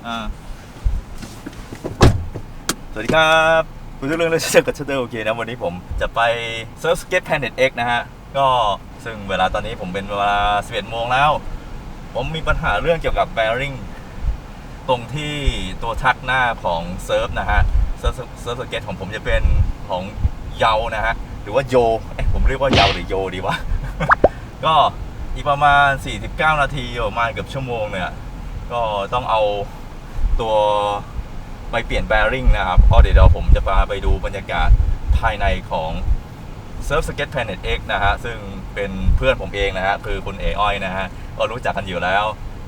สวัสดีครับคุณทุกเรื่องเรื่องเชื่อกับชัตเตอร์โอเคนะวันนี้ผมจะไป Surf Skate Planet X นะฮะ ก็ซึ่งเวลาตอนนี้ผมเป็นเวลา 11โมงแล้ว ผมมีปัญหาเรื่องเกี่ยวกับ bearing ตรงที่ตัวชักหน้าของเซิร์ฟนะฮะ เซิร์ฟเซิร์ฟสเก็ตของผมจะเป็นของเยานะฮะ หรือว่าโยเอ๊ะผมเรียกว่าเยาหรือโยดีวะ ก็อีกประมาณ 49 นาทีประมาณเกือบชั่วโมงเนี่ย ก็ต้องเอา ตัวไปเปลี่ยน bearing นะครับเพราะเดี๋ยวผมจะพาไปดูบรรยากาศภายในของ Surf Skate Planet X นะฮะ ซึ่งเป็นเพื่อนผมเองนะฮะ คือคุณเออ้อยนะฮะ ก็รู้จักกันอยู่แล้ว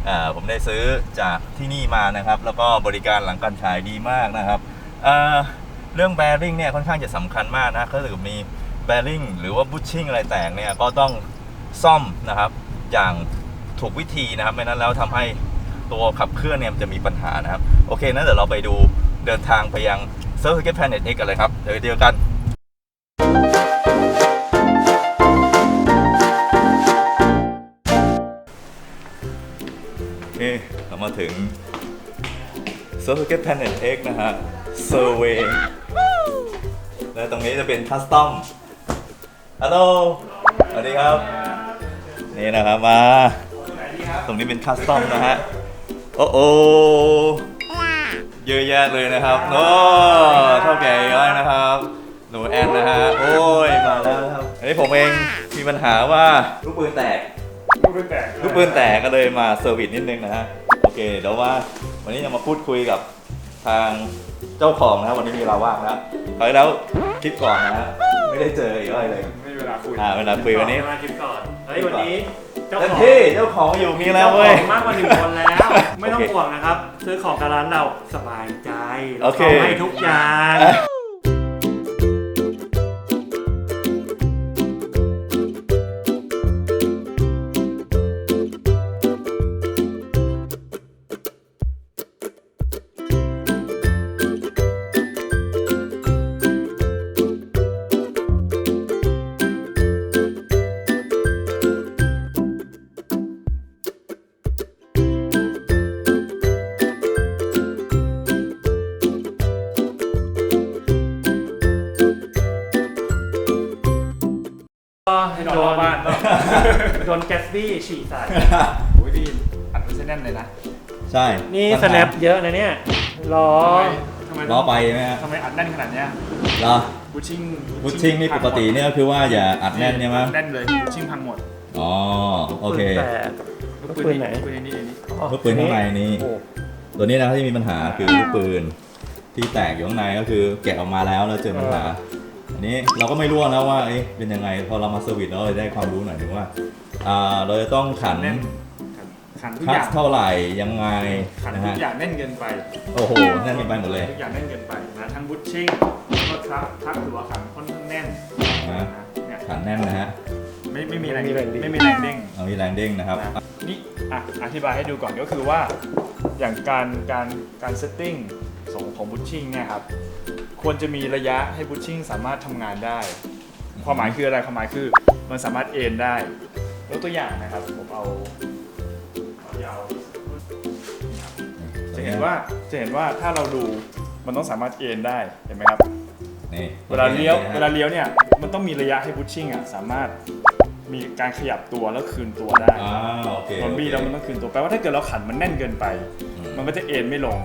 อ่าผมได้ซื้อจากที่นี่มานะครับ แล้วก็บริการหลังการขายดีมากนะครับอ่าเรื่อง bearing เนี่ยค่อนข้างจะสำคัญมากนะถ้าเกิดมี bearing หรือว่า bushing อะไรแตกเนี่ย ก็ต้องซ่อมนะครับ อย่างถูกวิธีนะครับ ไม่นั้นแล้วทำให้ ตัวขับเคลื่อนเนี่ยมันจะมีปัญหานะครับ โอเคนั้นเดี๋ยวเราไปดูเดินทางไปยัง Surf Skate Planet X กันเลยครับ เดี๋ยวเดียวกันโอเคเรามาถึง Surf Skate Planet X นะฮะ Survey และตรงนี้จะเป็นคัสตอมฮัลโหลสวัสดีครับ นี่นะครับมา ตรงนี้เป็นคัสตอมนะฮะ โอ้โอเยอะแยะเลยนะครับโน้เท่าแก่ย้อยนะครับ หนูแอนนะฮะ โอ้ย มาแล้วนะครับอันนี้ผมเองมีปัญหาว่าลูกปืนแตก ลูกปืนแตกลูกปืนแตกก็เลยมาเซอร์วิสนิดนึงนะฮะ โอเค เดี๋ยวว่าวันนี้จะมาพูดคุยกับทางเจ้าของนะครับวันนี้มีเราว่างนะคราวที่แล้วคลิปก่อนนะฮะ ไม่ได้เจออีกอะไรเลย ไม่มีเวลาคุย อ่าเวลาคุยวันนี้มาคลิปก่อนเฮ้ยวันนี้ เจ้าขเต็อมงที่เจ้าของอยู่นี่แล้วเว้ยจ้าของมากกว่าหนึ่งคนแล้ว ไม่ต้องโอเคห่วงนะครับ ซื้อของกับร้านเราสบายใจโอเราเค ทำให้ทุกอย่าง โดรอนบบ้านเนอะโดนแกสบี้ฉี่ใส่โอ้ยดีอัดไว้ซะแน่นเลยนะใช่นี่ปัญสหาแนปเยอะนะเนี่ยล้อทำไมล้อไปไหมฮะทำไมอัดแน่นขนาดเนี้ยเหรอบูชิ่งพุชชิ่งนี่ปกติเนี่ยก็คือว่าอย่าอัดแน่นใช่ไหมแน่นเลยบูชิ่งพังหมดอ๋อโอเคปืนแตกลูกปืนไหนลูกปืนนี่นี่อ๋อลูกปืนข้างในนี่โอ้ตัวนี้นะครับที่มีปัญหาคือลูกปืนที่แตกอยู่ข้างในก็คือแกะออกมาแล้วแล้วเจอปัญหาอั นนี้เราก็ไม่รู้นะว่าเอ๊ะเป็นยังไง พอเรามาเซอร์วิสแล้วเราได้ความรู้หน่อยนึงว่าอ่าเราจะต้องขันแน่นขันทุกคัอสย่างเท่าไหร่ยังไงขันนะทุฮะกอย่างแน่นเกินไปโอ้โหแน่นกันไปหมดเลยทุกอย่างแน่นเกินไปนะทั้งบูชิ่งแล้วก็ทักทักหรือว่าขันค่อนข้างแน่นนะนะเนี่ยขันแน่นนะฮะไม่ไม่มีแรงไม่มีแรงเด้ง เอามีแรงเด้งนะครับ นะนี่อะอธิบายให้ดูก่อนก็คือว่าอย่างการการการเซตติ้งของของบูชชิ่งเนี่ยครับ ควรจะมีระยะให้บูชชิ่งสามารถทำงานได้ ความหมายคืออะไรความหมายคือมันสามารถเอนได้ยกตัวอย่างนะครับผมเอาเอายาวจะเห็นว่าจะเห็นว่าถ้าเราดูมันต้องสามารถเอนได้เห็นไหมครับ นี่เวลาเลี้ยวนะฮะเวลาเลี้ยวเนี่ยมันต้องมีระยะให้บูชชิ่งอะสามารถมีการขยับตัวแล้วคืนตัวได้อ่าโอเคโดนบี้แล้วมันต้องคืนตัวแปลว่าถ้าเกิดเราขันมันแน่นเกินไปอืมมันก็จะเอ็นไม่ลง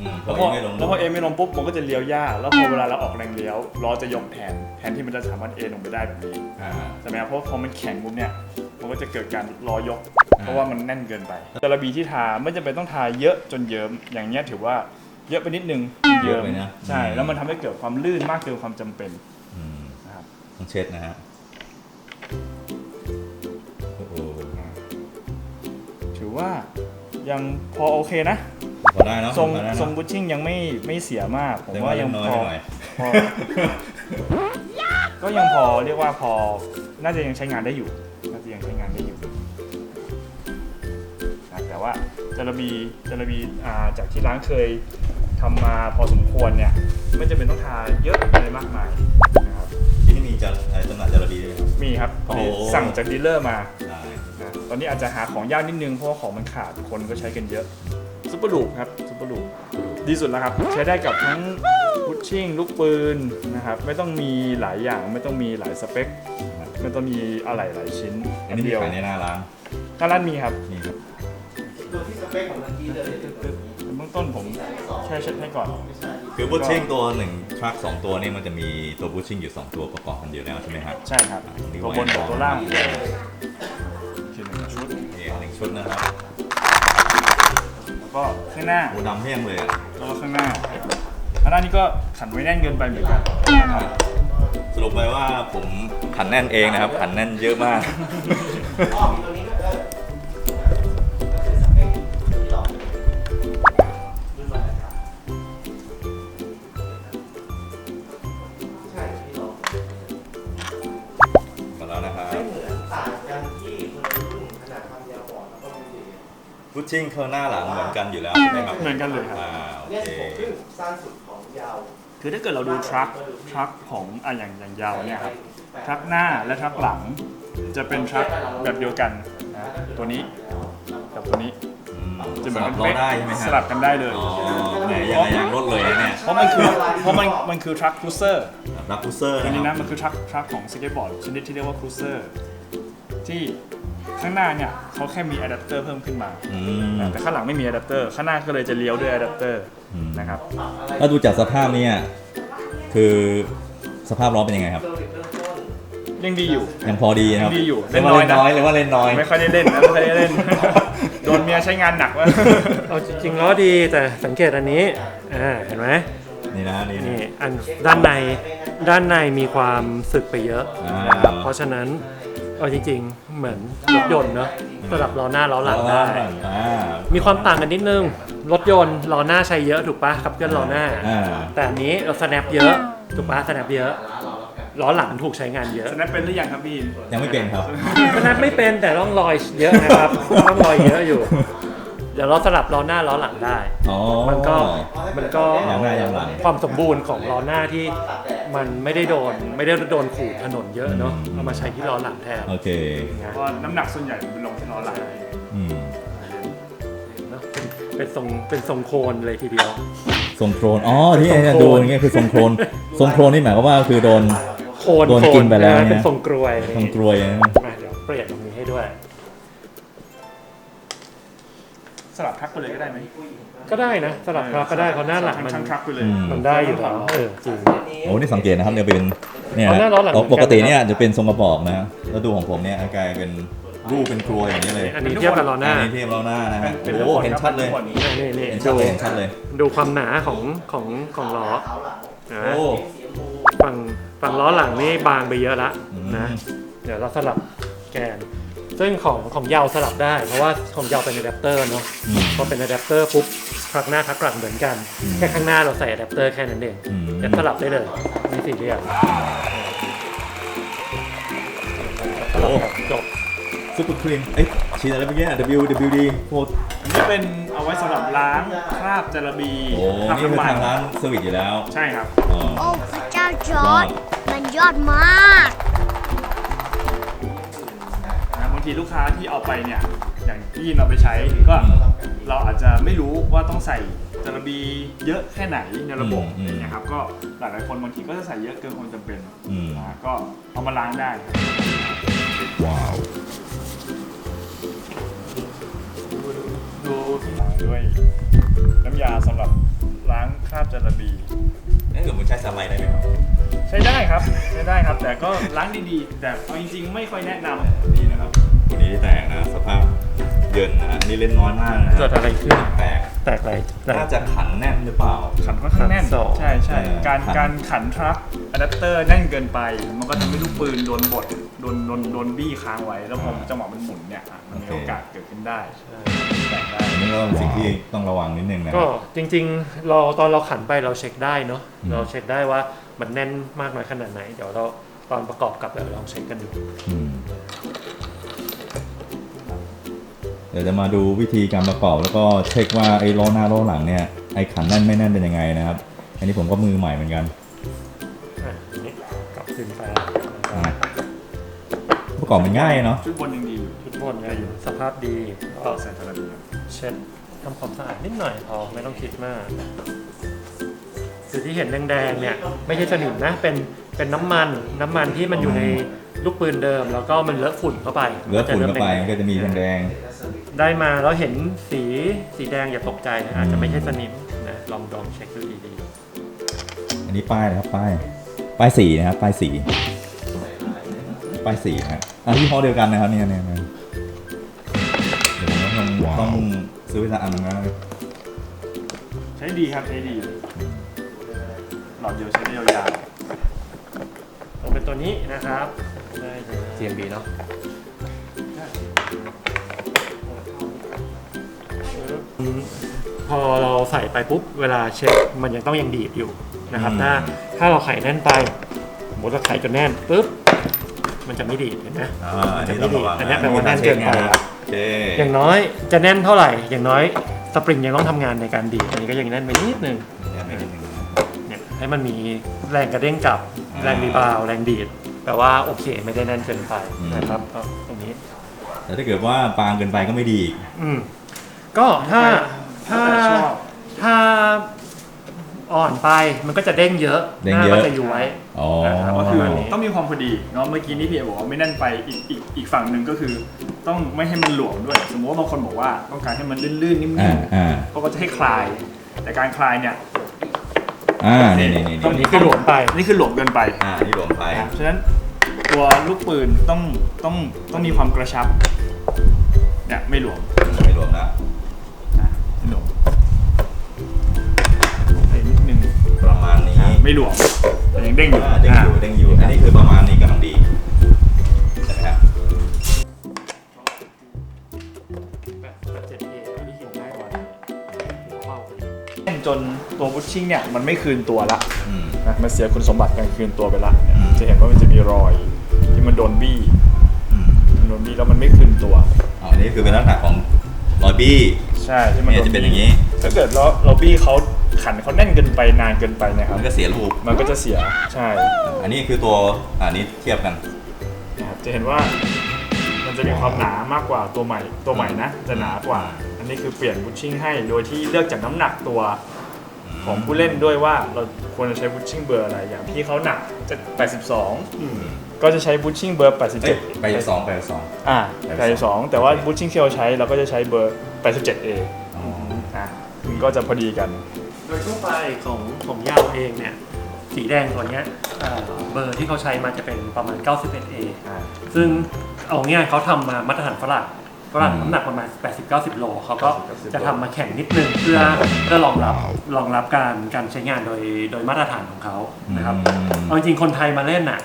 อืมพแล้อวพอไม่ลงแล้วพอเอ็นไม่ลงปุ๊บมันก็จะเลี้ยวยากแล้วพอเวลาเราออกแรงเลี้ยวล้อจะยกแทนแทนที่มันจะสามารถเอ็นลงไปได้แบบนี้อ่า ใช่ไหมครับเพราะพอมันแข็งปุ๊บเนี่ยมันก็จะเกิดการล้อยกอ่าเพราะว่ามันแน่นเกินไปจระบีที่ทาไม่จำเป็นต้องทาเยอะจนเยิ้มอย่างเงี้ยถือว่าเยอะไปนิดนึงเยอะไปนะ ใช่อืมแล้วมันทำให้เกิดความลื่นมากเกินความจำเป็นอืมนะครับต้องเช็ดนะฮะโอ้โหถือว่ายังพอโอเคนะพอ ได้เนาะทรงพอได้เนอะ ทรงบูชชิ่งยังไม่ไม่เสียมาก ผมแต่ว่ายังน้อยพไปอหน่อย พอ ก็ยังพอเรียกว่าพอ น่าจะยังใช้งานได้อยู่ น่าจะยังใช้งานได้อยู่นะแต่ว่าจระบีจระบีอ่าจากที่ร้านเคยทำมาพอสมควรเนี่ย ไม่จำเป็นต้องทาเยอะอะไรมากมายนะครับ ที่นี่มีจะอะไรจำหน่ายจระบีด้วยไหมครับ มีครับพอดีโอ้ สั่งจากดีลเลอร์มา ได้ นะตอนนี้อาจจะหาของยากนิดนึงเพราะว่าของมันขาดคนก็ใช้กันเยอะ ซุปเปอร์ลูปครับซุปเปอร์ลูปดีสุดแล้วครับ ใช้ได้กับทั้งพุชชิ่งลูกปืนนะครับ ไม่ต้องมีหลายอย่างไม่ต้องมีหลายสเปคไม่ต้องมีอะไรหลายชิ้นอันนี้มีเดียวขายในหน้าร้านถ้าร้านมีครับนี่ครับเบื้องต้นผมแค่เช็ดให้ก่อน คือบูชชิ่งตัวหนึ่งทรัคสองตัวนี่มันจะมีตัวบูชชิ่งอยู่สองตัวประกอบกันอยู่แล้วใช่ไหมครับใช่ครับนี่ตัวบนกับตัวล่างคือหนึ่งชุดนี่หนึ่งชุดนะครับแล้ว ก็ข้างหน้าโอ้ดำเพี้ยงเลยอะแล้วก็ข้างหน้าข้างหน้านี่ก็ขันไว้แน่นเกินไปเหมือนกันนะครับสรุปไปว่าผมขันแน่นเองนะครับขันแน่นเยอะมากมา พุชชิ่งเข้าหน้าหลังเหมือนกันอยู่แล้วใช่ไหมครับเหมือนกันเลยครับ อ่าโอเนี่ยเค สิบหกครึ่งสั้นสุดของยาวคือถ้าเกิดเราดูทรัคทรัคของอะอย่างอย่างยาวเนี่ยครับทรัคหน้าและทรัคหลัง จะเป็นทรัคแบบเดียวกันนะตัวนี้กับตัวนี้อืมจะสเหมือนลักับนล้อเป๊ะได้ใช่ไหมครับสลับกันได้เลยอ๋อแหมยังไงยังรถเลยนะเนี่ยเพราะมันคือเพราะมันมันคือทรัคครูเซอร์ รับคูเซอร์ตัวนี้นะนะมันคือทรัคทรัคของสเก็ตบอร์ดชนิดที่เรียกว่าครูเซอร์ที่ ข้างหน้าเนี่ยเขาแค่มีอะแดปเตอร์เพิ่มขึ้นมา อืม แต่ข้างหลังไม่มีอะแดปเตอร์ข้างหน้าก็เลยจะเลี้ยวด้วยอะแดปเตอร์อืม นะครับถ้าดูจากสภาพเนี่ยคือสภาพล้อเป็นยังไงครับ ยังดีอยู่ ยังพอดีนะครับยังดีอยู่เล่นน้อยเล่นน้น้ออยยนะหรือว่าเล่นน้อย ไม่ค่อยได้เล่นนะไม่ค่อยได้เล่น โดนเมียใช้งานหนักวะเอาจริงๆล้อดีแต่สังเกตอันนี้อ่าเห็นไหมนี่นะนี่นี่ อันด้านในด้านในมีความสึกไปเยอะอ่า นะครับเพราะฉะนั้นเอาจริงๆ เหมือนรถยนต์เนาะสลับล้อหน้าล้อหลังได้ อ่ามีความต่างกันนิดนึง รถยนต์ล้อหน้าใช้เยอะถูกปะขับเคลื่อนล้อหน้า อ่าแต่อันนี้เรา snap เยอะถูกปะ snap เยอะล้อหลังถูกใช้งานเยอะฉะนั้นเป็นหรือยังครับพี่ ยังไม่เป็นครับ snap ไม่เป็นแต่ร่องรอยเยอะนะครับร่องรอยเยอะอยู่ เดี๋ยวเราสลับล้อหน้าล้อหลังได้ อ๋อมันก็มันก็อย่างหน้าอย่างหลัง ความสมบูรณ์ของล้อหน้าที่มันไม่ได้โดนไม่ได้โดนขูดถนนเยอะเนาะอืมเอามาใช้ที่ล้อหลังแทนโอเคนะเพราะน้ำหนักส่วนใหญ่มันลงที่ล้อหลังอืมเนอะเป็นเป็นทรงเป็นทรงโคนเลยทีเดียว ทรงโครนอ๋อที่ทรงโครน ดูอย่างเงี้ยคือทรงโครนทรงโครนนี่หมายความว่าคือโดน โคนโดนโคกินไปแล้วเนี่ย เป็นทรงกรวยทรงกรวยนะ มาเดี๋ยวเปลี่ยนตรงนี้ให้ด้วย สลับทักไปเลยก็ได้ไหมก็ได้นะสลับครับก็ได้เพราะหน้าหลังมันช่างทักไปเลยอืมมันได้อยู่แล้วเออจริง โอ้นี่สังเกตนะครับเนี่ยเป็นเนี่ยเอาหน้าล้อหลัง ปกติเนี่ยจะเป็นทรงกระบอกนะแล้วดูของผมเนี่ยกลายเป็นรูปเป็นกรวยอย่างนี้เลยอันนี้เทียบกับล้อหน้าอันนี้เทียบล้อหน้านะฮะเป็นโอ้โหเห็นชัดเลยนี่นี่นี่เห็นชัดูดเลยเห็นชัดเลย ดูความหนาของของของล้อนะโอ้ฝั่งฝั่งล้อหลังนี่บางไปเยอะละอืมนะ เดี๋ยวเราสลับแกน ซึ่งของของยาวสลับได้ เพราะว่าของยาวเป็นอะแดปเตอร์เนาะอืมพอเป็นอะแดปเตอร์ปุ๊บครั้งหน้าครั้งหลังเหมือนกันอืมแค่ข้างหน้าเราใส่อะแดปเตอร์แค่นั้นเองอืมจะสลับได้เลยไม่สี่เหลี่ยมโอ้จบ ซุปเปอร์ครีมเอ้ยชีสอะไรเมื่อกี้ WWD โคตรอันนี้เป็นเอาไว้สำหรับล้างคราบจาระบีโอ้คราบนี่คือน้ำมัทางร้านเซอร์วิสอยู่แล้วใช่ครับ อ๋อ โอ้พระเจ้าจอร์ดมันยอดมากนะบางทีลูกค้าที่เอาไปเนี่ยอย่างที่เราไปใช้ก็เราอาจจะไม่รู้ว่าต้องใส่จาระบีเยอะแค่ไหนในระบบอืมอืม นะครับก็หลายๆคนบางทีก็จะใส่เยอะเกินความจำเป็นอืมนะก็เอามาล้างได้ว้าวดูที่หลังด้วยน้ำยาสำหรับล้างคราบจาระบี นั่นเกิดมึงใช้สไลด์ได้ไหมครับใช้ได้ครับ ใช้ได้ครับ แต่ก็ล้างดีๆ แต่เอาจริงๆ ไม่ค่อยแนะนำนี่นะครับวั นนี้แตกนะ สภาพเยินนะอันนี้เล่นน้อยมากนะเกิดอะไรขึ้น แตกแตกอะไรแตกน่าจะขันแน่นหรือเปล่า ขันค่อนข้างแน่น ขันสอง ใช่ใช่เออการขัน การขันทรัคอะแดปเตอร์แน่นเกินไป มันก็ทำให้ลูกปืนโดนบดโดนโดนโดนบี้ค้างไว้ แล้วพอจังหวะมันหมุนเนี่ยอะมันมีโอกาสเกิดขึ้นได้แตกได้อันนี้ก็เป็นสิ่งที่ต้องระวังนิดนึงนะก็จริงๆ เราตอนเราขันไปเราเช็คได้เนาะอืม เราเช็คได้ว่ามันแน่นมากน้อยขนาดไหน เดี๋ยวเราตอนประกอบกับเดี๋ยวลองเช็คกันดูอืม เดี๋ยวจะมาดูวิธีการประกอบ แล้วก็เช็คว่าไอ้ล้อหน้าล้อหลังเนี่ยไอ้ขันแน่นไม่แน่นเป็นยังไงนะครับ อันนี้ผมก็มือใหม่เหมือนกันอะอันนี้กลับคืนไปอะประกอบมันง่ายเนาะชุดบนยังดีอยู่ชุดบนเนี่ยสภาพดีก็ใส่จาระบีเช็ดทำความสะอาดนิดหน่อยพอไม่ต้องคิดมากคือที่เห็นแดงๆเนี่ย ไม่ใช่สนิมนะเป็นเป็นน้ำมันน้ำมันที่มันอยู่ในลูกปืนเดิม แล้วก็มันเลอะฝุ่นเข้าไปเหลือฝุ่นเข้าไปมันก็จะมีแดง ได้มาแล้วเห็นสีสีแดงอย่าตกใจนะอาจจะไม่ใช่สนิมนะลองลองเช็คดูดีๆอันนี้ป้ายนะครับป้าย ป้ายสีนะครับป้ายสี ป้ายสีนะอะที่ห้อเดียวกันนะครับเนี่ยเนี่ยเนี่ยเดี๋ยวผมต้องต้องซื้อไปสักอันหนึงนะใช้ดีครับใช้ดี หลอดเดียวใช้ได้ยาวๆเอาเป็นตัวนี้นะครับได้เลย CMB เนาะ พอเราใส่ไปปุ๊บเวลาเช็คมันยังต้องยังดีดอยู่นะครับอืมถ้าถ้าเราไขแน่นไปสมมติเราไขจนแน่นปุ๊บมันจะไม่ดีดเห็นไหมอ่าอันนี้ต้องระวังอันนี้แปลว่าแน่นเกินไปละโอเคอย่างน้อยจะแน่นเท่าไหร่ อย่างน้อยสปริงยังต้องทำงานในการดีดอันนี้ก็ยังแน่นไปนิดนึงเนี่ยไม่นิดนึง เนี่ยให้มันมีแรงกระเด้งกลับอ่า แรงรีบาวด์แรงดีดแปลว่าโอเคไม่ได้แน่นเกินไปนะครับก็ตรงนี้แต่ถ้าเกิดว่าบางเกินไปก็ไม่ดีอีก อืม ก็ถ้าๆถ้าแต่ชอบ ถ้าอ่อนไปมันก็จะเด้งเยอะเด้งหน้าเยก็อะจะอยู่ไว้อ๋อนะครับก็คือประมาณนี้ ต้องมีความพอดีเนาะเมื่อกี้นี่พี่เอบอกว่าไม่แน่นไปอีกอีกอีกฝั่งหนึ่งก็คือ ต้องไม่ให้มันหลวมด้วย สมมติว่าบางคนบอกว่าต้องการให้มันลื่นๆนิ่อ่ามอ่าๆเขาก็จะให้คลาย แต่การคลายเนี่ยอ่านี่นี่นี่ตรงนี้คือหลวมไปนี่คือหลวมเกินไปอ่านี่รวมไปนะครับฉะนั้นตัวลูกปืนต้องต้องต้องมีความกระชับเนี่ยไม่หลวม ไม่รวมนะนะ ไม่หลวมแต่ยังเด้งอยู่อ่าเด้งอยู่อะเด้งอยู่ อันนี้คือประมาณนี้กำลังดีใช่ไหมครับแบบแบบเจ็ดเอที่เห็นได้กว่าหัวเบาพอดีเด้งจนตัวบุชชิ่งเนี่ยมันไม่คืนตัวละอืม นะมันเสียคุณสมบัติการคืนตัวไปละเนี่ยอืม จะเห็นว่ามันจะมีรอย ที่มันโดนบี้อืมมันโดนบี้แล้วมันไม่คืนตัว อ๋ออันนี้คือเป็นลักษณะของรอยบี้ ใช่ที่มันเนี่ยโดนจะเป็นอย่างนี้ ถ้าเกิดเราเราบี้เขาขันเขาแน่นเกินไปนานเกินไปเนะครับมันก็เสียรูป มันก็จะเสียใช่อันนี้คือตัวอันนี้เทียบกันนะครับจะเห็นว่ามันจะมีความหนามากกว่าตัวใหม่ตัวใหม่นะจะหนากว่า อันนี้คือเปลี่ยนบุชชิ่งให้โดยที่เลือกจากน้ำหนักตัวของผู้เล่นด้วยว่าเราควรจะใช้บุชชิ่งเบอร์อะไรอย่างพี่เขาหนักจะ82 ก็จะใช้บุชชิ่งเบอร์เอ้ย87ไปสองไปสอง อ่า82 82แต่ว่าบูชชิ่งที่เราใช้เราก็จะใช้เบอร์ 87A อ๋อนะก็จะพอดีกัน โดยทั่วไปของของยาวเองเนี่ย สีแดงตัวเนี้ยเอ่อเบอร์ที่เขาใช้มาจะเป็นประมาณ 91A อ่า ซึ่งเอาง่ายๆเขาทำมามาตรฐานฝรั่งฝรั่งน้ำหนักประมาณ 80-90 โลเขาก็จะทำมาแข่งนิดนึงเพื่อเพื่อรองรับรองรับการการใช้งานโดยโดยมาตรฐานของเขานะครับ อืม เอาจริงๆคนไทยมาเล่นน่ะ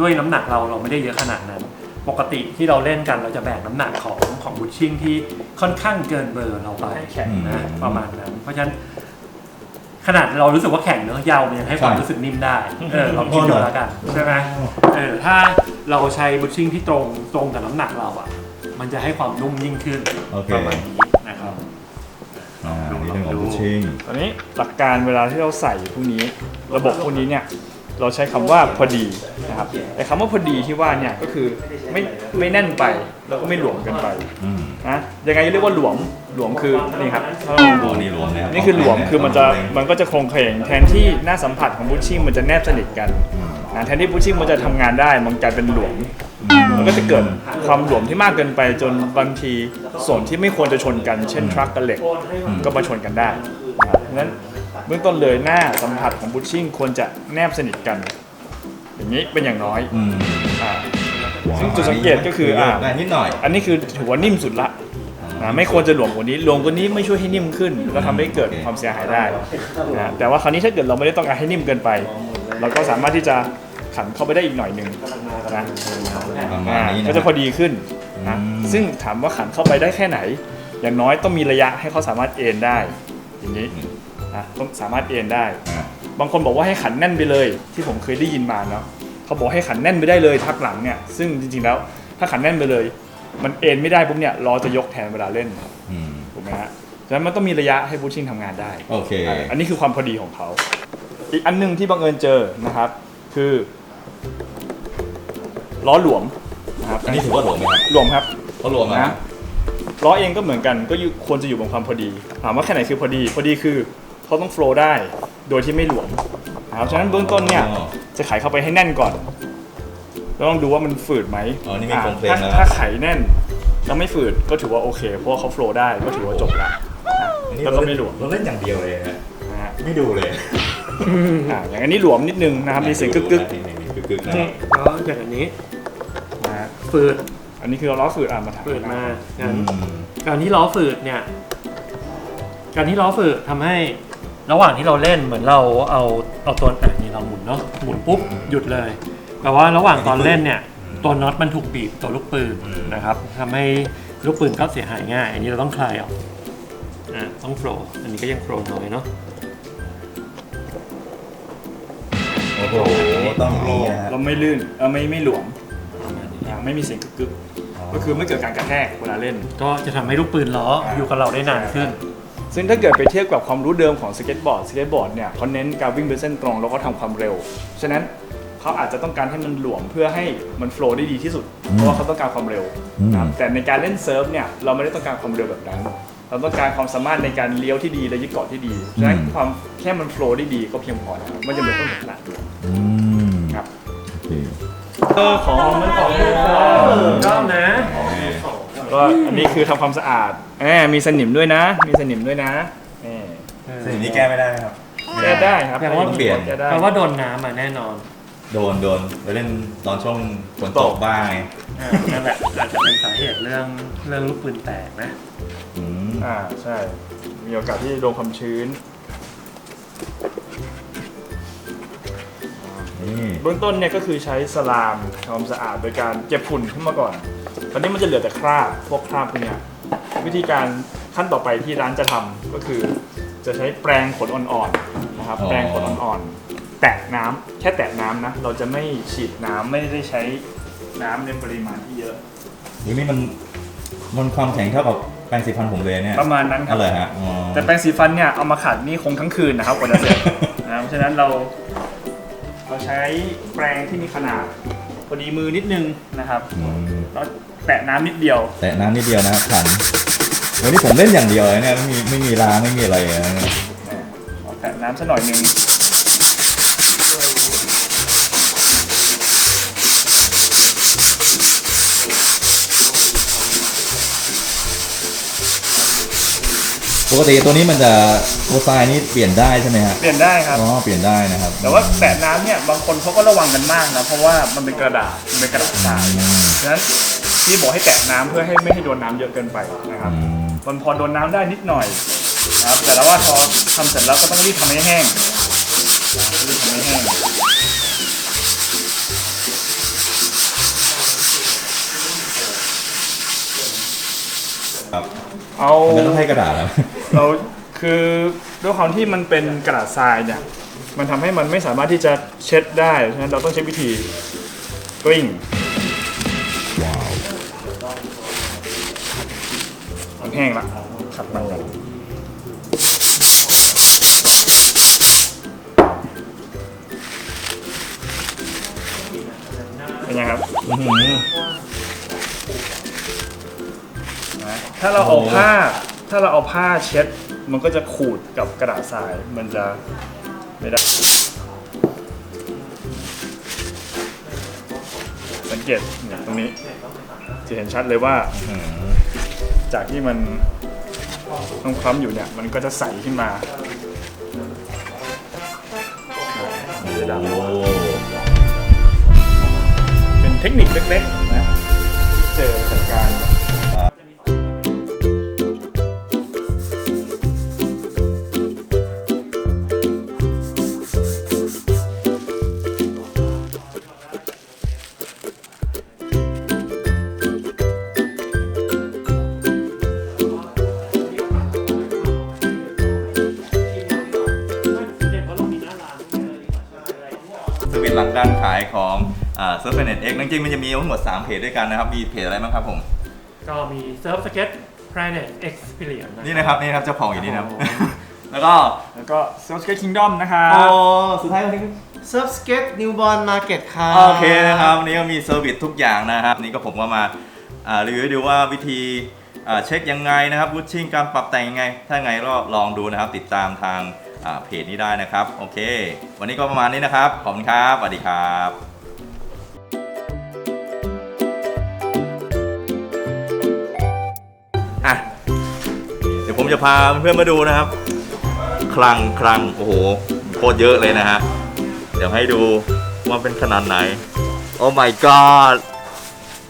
ด้วยน้ำหนักเราเราไม่ได้เยอะขนาดนั้น ปกติที่เราเล่นกันเราจะแบกน้ำหนักของของบูชชิ่งที่ค่อนข้างเกินเบอร์เราไปแข็งนะประมาณนั้น เพราะฉะนั้น ขนาดเรารู้สึกว่าแข็งเนอะยาวมันยังให้ความใช่รู้สึกนิ่มได้เออลองคิดดูแล้วกันใช่ไหมเออถ้าเราใช้บูชชิ่งที่ตรงตรงกับน้ำหนักเราอะ มันจะให้ความนุ่มยิ่งขึ้นโอเคประมาณนี้นะครับอ่าอันนี่เรื่องของบูชชิ่งตอนนี้หลักการเวลาที่เราใส่พวกนี้ ระบบพวกนี้เนี่ย เราใช้คำว่าพอดีนะครับไอ้คำว่าพอดีที่ว่าเนี่ยก็คือไม่ไม่แน่นไปแล้วก็ไม่หลวมเกินไปอืมนะยังไงเรียกว่าหลวมหลวมคือนี่ครับถ้าเราลองอ๋ดูอนี่รวมนะนี่คือหลวมคือมันจะมันก็จะโครงเคลงแทนที่หน้าสัมผัสของบูชชิ่งมันจะแนบสนิทกันนะแทนที่บูชชิ่งมันจะทำงานได้มันกลายเป็นหลวมมันก็จะเกิดความหลวมที่มากเกินไปจนบางทีส่วนที่ไม่ควรจะชนกัน เช่นทรัคกับเหล็กก็มาชนกันได้นะครับเพราะฉะนั้น เบื้องต้นเลยหน้าสัมผัสของบูชชิ่งควรจะแนบสนิทกัน อย่างนี้เป็นอย่างน้อยอืมอ่า ซึ่งจุดสังเกตก็คืออ่าได้นิดหน่อย อันนี้คือถือว่านิ่มสุดละนะไม่ควรจะหลวมกว่านี้หลวมกว่านี้ไม่ช่วยให้นิ่มขึ้นแล้วทำให้เกิดความเสียหายได้นะแต่ว่าคราวนี้ถ้าเกิดเราไม่ได้ต้องการให้นิ่มเกินไป เราก็สามารถที่จะขันเข้าไปได้อีกหน่อยหนึ่งนะประมาอ่าณนี้นะ ก็จะพอดีขึ้นนะอืม ซึ่งถามว่าขันเข้าไปได้แค่ไหน อย่างน้อยต้องมีระยะให้เขาสามารถเอ็นได้ อย่างนี้ นะต้องสามารถเอ็นได้อ่าบางคนบอกว่าให้ขันแน่นไปเลย ที่ผมเคยได้ยินมาเนาะเขาบอกให้ขันแน่นไปได้เลยทักหลังเนี่ยซึ่งจริงๆแล้ว ถ้าขันแน่นไปเลย มันเอ็นไม่ได้ปุ๊บเนี่ยล้อจะยกแทนเวลาเล่นอืมถูกไหมฮะฉะนั้นมันต้องมีระยะให้บูชชิ่งทำงานได้โอเคอะอันนี้คือความพอดีของเขา อีกอันหนึงที่บังเอิญเจอนะครับ คือล้อหลวมนะครับอันนี้ถือว่าหลวมไหมครับหลวมครับก็รวมนะนะล้อเองก็เหมือนกันก็อยู่ควรจะอยู่บนความพอดีถามว่าแค่ไหนคือพอดี พอดีคือ เขาต้องโฟล์ได้โดยที่ไม่หลวมนะครับฉะนั้นเบื้องต้นเนี่ยอ๋อจะไขเข้าไปให้แน่นก่อนแล้วลองดูว่ามันฝืดไหมอ๋อนี่มีาโครงเพลงถ้าแล้ว ถ้าไขแน่นแล้วไม่ฝืดก็ถือว่าโอเค เพราะว่าเขาโฟล์ได้ก็ถือว่าจบแล้วนะอันนี้แล้วก็ไม่หลวมเราเล่นอย่างเดียวเลยฮะนะฮะไม่ดูเลยอ่าอย่างอันนี้หลวมนิดนึงนะครับมีเสียงกึกกึกนี่นี่กึกกึกนะนี่แล้วอย่างอันนี้ๆนะฮะฝืดอันนี้คือเราล้อฝืดอะมาถ่ายฝืดมาอืงั้นมการที่ล้อฝืดเนี่ย การที่ล้อฝืดทำให้ ระหว่างที่เราเล่นเหมือนเราเอาเอาตัวอะนี่เราหมุนเนาะหมุนปุ๊บหยุดเลยแปลว่าระหว่างตอนเล่นเนี่ยตัวน็อตมันถูกบีบตัวลูกปืนนะครับทำให้ลูกปืนก็เสียหายง่าย อันนี้เราต้องคลายออกอะต้องโฟลว์อันนี้ก็ยังโฟลว์น้อยเนาะโอ้โหต้องอย่างนี้นะฮะเราไม่ลื่นเออไม่ไม่หลวมประมาณนี้อ่าไม่มีเสียงกึกกึกๆก็คือไม่เกิดการกระแทกเวลาเล่น ก็จะทำให้ลูกปืนล้ออยู่กับเราได้นานขึ้น ซึ่งถ้าเกิดไปเทียบกับความรู้เดิมของสเก็ตบอร์ดสเก็ตบอร์ดเนี่ยเขาเน้นการวิ่งเป็นเส้นตรงแล้วก็ทำความเร็ว ฉะนั้นเขาอาจจะต้องการให้มันหลวมเพื่อให้มันโฟล์ได้ดีที่สุด เพราะว่าเขาต้องการความเร็วนะครับแต่ในการเล่นเซิร์ฟเนี่ยเราไม่ได้ต้องการความเร็วแบบนั้นเราต้องการความสามารถในการเลี้ยวที่ดีและยึดเกาะที่ดี ฉะนั้นความแค่มันโฟล์ได้ดีก็เพียงพอแล้วมันจะไม่ต้องเหนือละอืมครับโอเคเออของมันของก็นะ ก็อันนี้คือทำความสะอาดแหมมีสนิมด้วยนะ มีสนิมด้วยนะแหมสิ่งนี้แก้ไม่ได้ไหมครับ แก้ได้ครับแปลว่าต้องเปลี่ยน แก้ได้ แปลว่าโดนน้ำอะแน่นอนโดนโดนไปเล่นตอนช่วงฝนตกบ้างไงอ่านั่นแหละอาจจะเป็นสาเหตุเรื่องเรื่องลูกปืนแตกนะ อืม อ่าใช่ มีโอกาสที่โดนความชื้น เบื้องต้นเนี่ยก็คือใช้สลามทำความสะอาดโดยการเก็บฝุ่นขึ้นมาก่อน ตอนนี้มันจะเหลือแต่คราบพวกคราบพวกเนี้ยวิธีการขั้นต่อไปที่ร้านจะทำก็คือ จะใช้แปรงขนอ่อนๆนะครับ แปรงขนอ่อนๆแตะน้ำแค่แตะน้ำนะ เราจะไม่ฉีดน้ำไม่ได้ใช้น้ำในปริมาณที่เยอะอุ๊ยนี่มันมันความแข็งเท่ากับแปรงสีฟันผมเลยเนี่ยประมาณนั้นคอะรับไรฮะอ๋อแต่แปรงสีฟันเนี่ยเอามาขัดนี่คงทั้งคืนนะครับกว่าจะเสร็จนะครับเพราะฉะนั้นเรา เราใช้แปรงที่มีขนาดพอดีมือนิดนึงนะครับอืมแล้วแตะน้ำนิดเดียว แตะน้ำนิดเดียวนะครับขันวันนี้ผมเล่นอย่างเดียวเลยเนี่ยไม่มีไม่มีล้างไม่มีอะไรเลยนะเนี่ยเอาแตะน้ำสักหน่อยหนึง ปกติตัวนี้มันจะตัวทรายนี่เปลี่ยนได้ใช่ไหมฮะเปลี่ยนได้ครับ อ๋อเปลี่ยนได้นะครับแต่ว่าแตะน้ำเนี่ยบางคนเขาก็ระวังกันมากนะเพราะว่ามันเป็นกระดาษมันเป็นกระดาษทรายอืมฉะนั้นพี่บอกให้แตะน้ำเพื่อให้ไม่ให้โดนน้ำเยอะเกินไปนะครับอืมมันพอโดนน้ำได้นิดหน่อยนะครับแต่แล้วว่าพอทำเสร็จแล้วก็ต้องรีบทำให้แห้งรีบทำให้แห้งครับเอา มันก็ต้องให้กระดาษแล้ว เราคือด้วยความที่มันเป็นกระดาษทรายเนี่ยมันทำให้มันไม่สามารถที่จะเช็ดได้ฉะนั้นเราต้องใช้วิธีกลิ้งมันแห้งละขัดมันก่อนเป็นไงครับถ้าเราเอาผ้า ถ้าเราเอาผ้าเช็ด มันก็จะขูดกับกระดาษทราย มันจะไม่ได้ สังเกตเนี่ยตรงนี้ จะเห็นชัดเลยว่าอื้อหือจากที่มันคล้ำๆอยู่เนี่ย มันก็จะใสขึ้นมาโอ้โหเป็นเทคนิคเล็กๆ สวิตหลังการขายของอ่าเซิร์ฟเน็ตเอ็กจริงๆมันจะมีทั้งหมด 3 เพจด้วยกันนะครับ มีเพจอะไรบ้างครับผม ก็มี Surf Skate Planet Experience นี่นะครับนี่นะครับเจ้าของอยู่นี่นะครับ แล้วก็แล้วก็ Self Skate Kingdom นะครับโอ้สุดท้ายวันนี้เซิร์ฟสเก็ตนิวบอลมาร์เก็ตครับโอเคนะครับวันนี้ก็มีเซอร์วิสทุกอย่างนะครับนี่ก็ผมก็มาอ่ารีวิวให้ดูว่าวิธีอ่าเช็คยังไงนะครับบูชชิ่งการปรับแต่งยังไง ถ้าไงก็ลองดูนะครับติดตามทางอ่า เพจนี้ได้นะครับ โอเค วันนี้ก็ประมาณนี้นะครับ ขอบคุณครับสวัสดีครับอะเดี๋ยวผมจะพาเพื่อนมาดูนะครับ คลังคลังโอ้โหโคตรเยอะเลยนะฮะ เดี๋ยวให้ดูว่าเป็นขนาดไหน โอ้ my god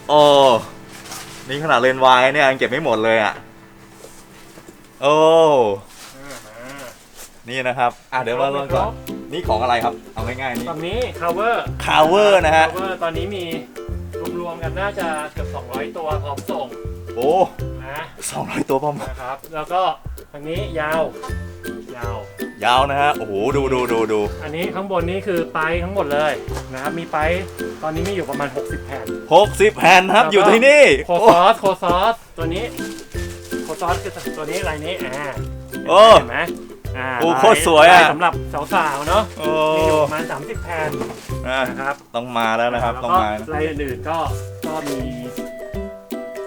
โอ้นี่ขนาดเลนวายเนี่ยยังเก็บไม่หมดเลยอะ โอ้ นี่นะครับอะเดี๋ยวเราลองก่อนนี่ของอะไรครับ เอาง่ายๆนี่ ฝั่งนี้ cover คาวเวอร์นะฮะ cover ตอนนี้มีรวมๆกันน่าจะเกือบ200 ตัวพร้อมส่งโอ้นะสองร้อยตัวพอมนะครับ แล้วก็ทางนี้ยาว ยาว ยาวนะฮะ โอ้โห ดูดูดูดู อันนี้ข้างบนนี่คือไปทั้งหมดเลยนะครับ มีไปตอนนี้มีอยู่ประมาณ 60 แผ่นหกสิบแผ่นครับแล้วก็อยู่ที่นี่โคซอส โคซอส ตัวนี้ โคซอสคือตัวนี้ลายนี้ อ่าโอ้เห็นไหมอ่าโอ้ลาโคตรสวยอะลาสำหรับสาวๆเนาะ โอ้มีอยู่ประมาณ30 แผ่นอะนะครับต้องมาแล้วนะครับแล้วต้องก็มา ลายอื่นๆก็ก็มี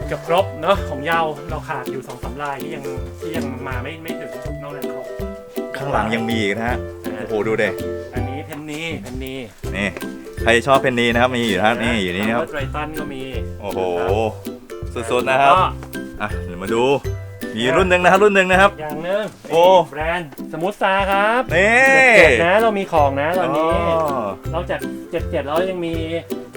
เกือบครบเนาะของเยาเราขาดอยู่สองสามลายที่ยังที่ยังมาไม่ไม่ถึงนอกนั้นครบข้างหลังยังมีอีกนะฮะโอ้โหดูเด็อันนี้เพนนีเพนนีนี่ใครชอบเพนนีนะครับมีอยู่นะครับนี่อยู่นี่นะครับ ไตรตันก็มีโอ้โหสุดๆนะครับแล้วก็อะเดี๋ยวมาดู มีรุ่นหนึ่งนะครับรุ่นหนึ่งนะครับ อย่างหนึงโอ้ นี่แบรนด์สมุทรซาครับนี่เจ็ดนะเรามีของนะตอนนี้อ๋อ นอกจากเจ็ดเจ็ดแล้วยังมี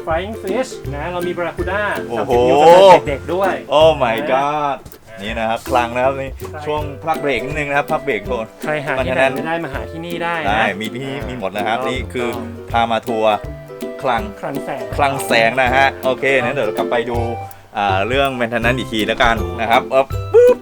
Flying Fish นะเรามีบราคูด้าโอ้สามโห สิบนิ้วสำหรับเด็กๆด้วย โอ้ my god นี่นะครับคลังนะครับนี่ใช่ช่วงพักเบรกนิดนึงนะครับพักเบรกโทน ใครหาที่ไหนไม่ได้มาหาที่นี่ได้นะได้มีที่มีหมดนะครับถูกต้องนี่คือถูกต้องพามาทัวร์คลังคลังแสง คลังแสงนะฮะ โอเคงั้นเดี๋ยวเรากลับไปดูอ่าเรื่องแมนเทนนั้นอีกทีแล้วกันนะครับเออปุ๊บ